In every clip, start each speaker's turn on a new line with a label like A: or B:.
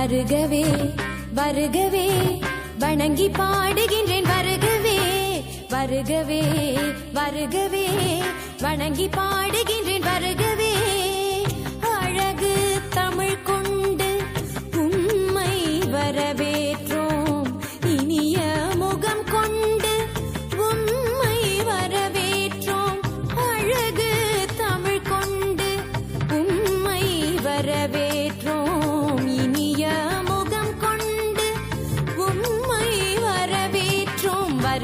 A: வருகவே வருகவே வணங்கி பாடுகின்றேன் வருகவே வருகவே வருகவே வணங்கி பாடுகின்றேன் வருகவே. அழகு தமிழ் கொண்டு உண்மை வரவேற்றோம். இனிய முகம் கொண்டு உண்மை வரவேற்றோம். அழகு தமிழ் கொண்டு உண்மை வரவேற்றோம்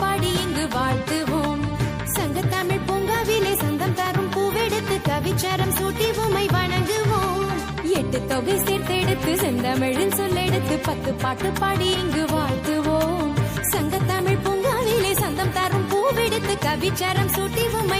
A: பாடி இங்கு வாழ்த்துவோம். சங்கத்தமிழ் பூங்காவிலே சங்கம் தரும் பூவெடுத்து கவிச்சாரம் சூட்டி உமை வணங்குவோம். எட்டு தொகை சேர்த்தெடுத்து செந்தமிழில் சொல்லெடுத்து பத்து பாட்டு பாடி இங்கு வாழ்த்துவோம். சங்கத்தமிழ் பூங்காவிலே சந்தம் தரும் பூவெடுத்து கவிச்சாரம் சூட்டி உமை